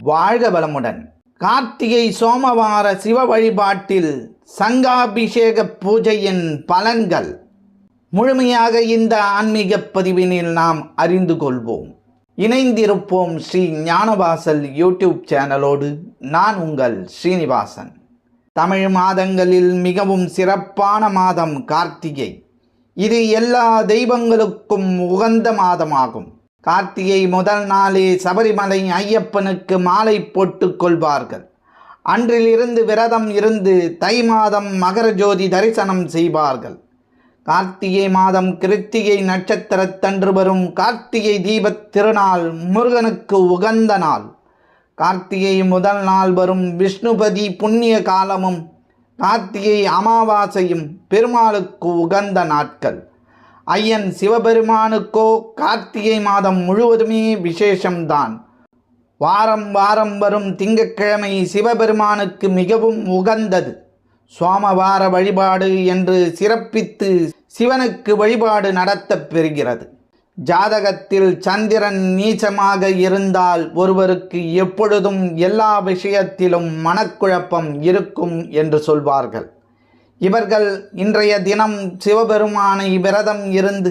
வாழ்க வளமுடன். கார்த்திகை சோமவார சிவ வழிபாட்டில் சங்காபிஷேக பூஜையின் பலன்கள். முழுமையாக இந்த ஆன்மீக பதிவினில் நாம் அறிந்து கொள்வோம். இணைந்திருப்போம் ஸ்ரீ ஞானவாசல் யூடியூப் சேனலோடு நான் உங்கள் ஸ்ரீனிவாசன். தமிழ் மாதங்களில் மிகவும் சிறப்பான மாதம் கார்த்திகை. இது எல்லா தெய்வங்களுக்கும் உகந்த மாதமாகும். கார்த்திகை முதல் நாளே சபரிமலை ஐயப்பனுக்கு மாலை போட்டு கொள்வார்கள். அன்றிலிருந்து விரதம் இருந்து தை மாதம் மகர ஜோதி தரிசனம் செய்வார்கள். கார்த்திகை மாதம் கிருத்திகை நட்சத்திரத்தன்று வரும் கார்த்திகை தீபத் திருநாள் முருகனுக்கு உகந்த நாள். கார்த்திகை முதல் நாள் வரும் விஷ்ணுபதி புண்ணிய காலமும் கார்த்திகை அமாவாசையும் பெருமாளுக்கு உகந்த நாட்கள். ஐயன் சிவபெருமானுக்கோ கார்த்திகை மாதம் முழுவதுமே விசேஷம்தான். வாரம் வாரம் வரும் திங்கட்கிழமை சிவபெருமானுக்கு மிகவும் உகந்தது. சோமவார வழிபாடு என்று சிறப்பித்து சிவனுக்கு வழிபாடு நடத்தப் பெறுகிறது. ஜாதகத்தில் சந்திரன் நீச்சமாக இருந்தால் ஒருவருக்கு எப்பொழுதும் எல்லா விஷயத்திலும் மனக்குழப்பம் இருக்கும் என்று சொல்வார்கள். இவர்கள் இன்றைய தினம் சிவபெருமானை விரதம் இருந்து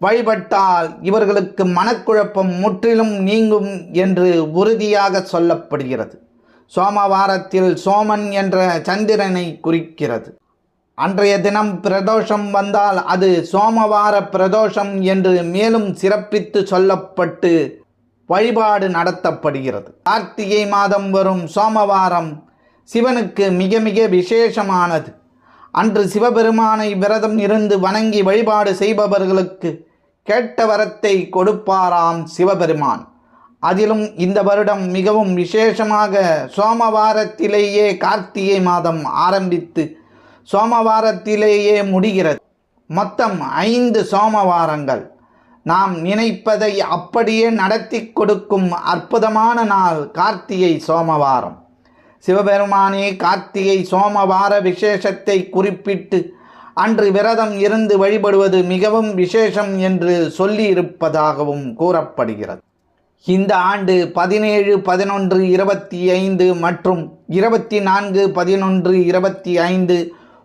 வழிபட்டால் இவர்களுக்கு மனக்குழப்பம் முற்றிலும் நீங்கும் என்று உறுதியாக சொல்லப்படுகிறது. சோமவாரத்தில் சோமன் என்ற சந்திரனை குறிக்கிறது. அன்றைய தினம் பிரதோஷம் வந்தால் அது சோமவார பிரதோஷம் என்று மேலும் சிறப்பித்து சொல்லப்பட்டு வழிபாடு நடத்தப்படுகிறது. கார்த்திகை மாதம் வரும் சோமவாரம் சிவனுக்கு மிக மிக விசேஷமானது. அன்று சிவபெருமானை விரதம் இருந்து வணங்கி வழிபாடு செய்பவர்களுக்கு கேட்ட வரத்தை கொடுப்பாராம் சிவபெருமான். அதிலும் இந்த வருடம் மிகவும் விசேஷமாக சோமவாரத்திலேயே கார்த்திகை மாதம் ஆரம்பித்து சோமவாரத்திலேயே முடிகிறது. மொத்தம் ஐந்து சோமவாரங்கள். நாம் நினைப்பதை அப்படியே நடத்தி கொடுக்கும் அற்புதமான நாள் கார்த்திகை சோமவாரம். சிவபெருமானே கார்த்திகை சோமவார விசேஷத்தை குறிப்பிட்டு அன்று விரதம் இருந்து வழிபடுவது மிகவும் விசேஷம் என்று சொல்லியிருப்பதாகவும் கூறப்படுகிறது. இந்த ஆண்டு பதினேழு பதினொன்று இருபத்தி ஐந்து மற்றும் இருபத்தி நான்கு பதினொன்று இருபத்தி ஐந்து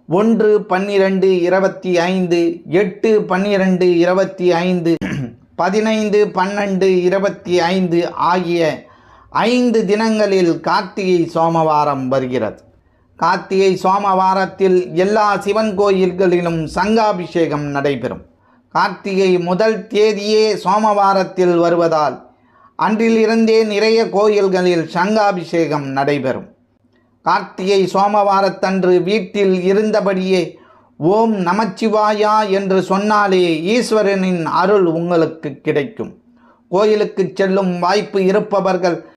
ஒன்று பன்னிரண்டு இருபத்தி ஐந்து எட்டு பன்னிரண்டு இருபத்தி ஐந்து பதினைந்து பன்னெண்டு இருபத்தி ஐந்து ஆகிய ஐந்து தினங்களில் கார்த்திகை சோமவாரம் வருகிறது. கார்த்திகை சோமவாரத்தில் எல்லா சிவன் கோயில்களிலும் சங்காபிஷேகம் நடைபெறும். கார்த்திகை முதல் தேதியே சோமவாரத்தில் வருவதால் அன்றிலிருந்தே நிறைய கோயில்களில் சங்காபிஷேகம் நடைபெறும். கார்த்திகை சோமவாரத்தன்று வீட்டில் இருந்தபடியே ஓம் நமச்சிவாயா என்று சொன்னாலே ஈஸ்வரனின் அருள் உங்களுக்கு கிடைக்கும். கோயிலுக்கு செல்லும் வாய்ப்பு இருப்பவர்கள்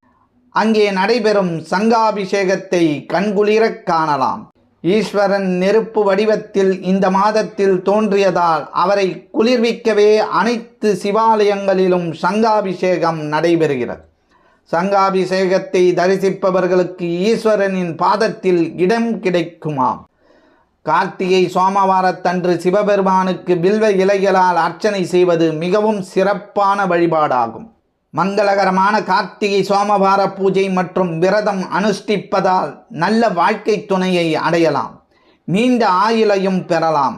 அங்கே நடைபெறும் சங்காபிஷேகத்தை கண்குளிரக் காணலாம். ஈஸ்வரன் நெருப்பு வடிவத்தில் இந்த மாதத்தில் தோன்றியதால் அவரை குளிர்விக்கவே அனைத்து சிவாலயங்களிலும் சங்காபிஷேகம் நடைபெறுகிறது. சங்காபிஷேகத்தை தரிசிப்பவர்களுக்கு ஈஸ்வரனின் பாதத்தில் இடம் கிடைக்குமாம். கார்த்திகை சோமவாரத்தன்று சிவபெருமானுக்கு பில்வ இலைகளால் அர்ச்சனை செய்வது மிகவும் சிறப்பான வழிபாடாகும். மங்களகரமான கார்த்திகை சோமவார பூஜை மற்றும் விரதம் அனுஷ்டிப்பதால் நல்ல வாழ்க்கை துணையை அடையலாம். நீண்ட ஆயுளையும் பெறலாம்.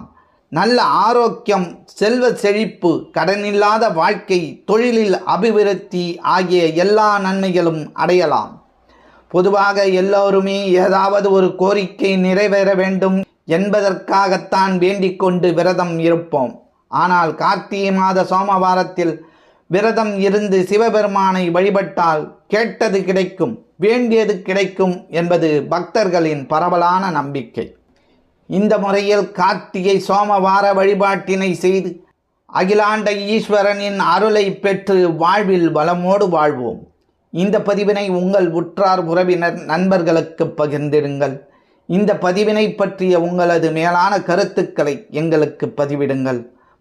நல்ல ஆரோக்கியம் செல்வ செழிப்பு கடனில்லாத வாழ்க்கை தொழிலில் அபிவிருத்தி ஆகிய எல்லா நன்மைகளும் அடையலாம். பொதுவாக எல்லோருமே ஏதாவது ஒரு கோரிக்கை நிறைவேற வேண்டும் என்பதற்காகத்தான் வேண்டிக் கொண்டு விரதம் இருப்போம். ஆனால் கார்த்திகை மாத சோமவாரத்தில் விரதம் இருந்து சிவபெருமானை வழிபட்டால் கேட்டது கிடைக்கும் வேண்டியது கிடைக்கும் என்பது பக்தர்களின் பரவலான நம்பிக்கை. இந்த முறையில் கார்த்திகை சோமவார வழிபாட்டினை செய்து அகிலாண்ட ஈஸ்வரனின் அருளை பெற்று வாழ்வில் வளமோடு வாழ்வோம். இந்த பதிவினை உங்கள் உற்றார் உறவினர் நண்பர்களுக்கு பகிர்ந்திடுங்கள். இந்த பதிவினை பற்றிய உங்களது மேலான கருத்துக்களை எங்களுக்கு பதிவிடுங்கள்.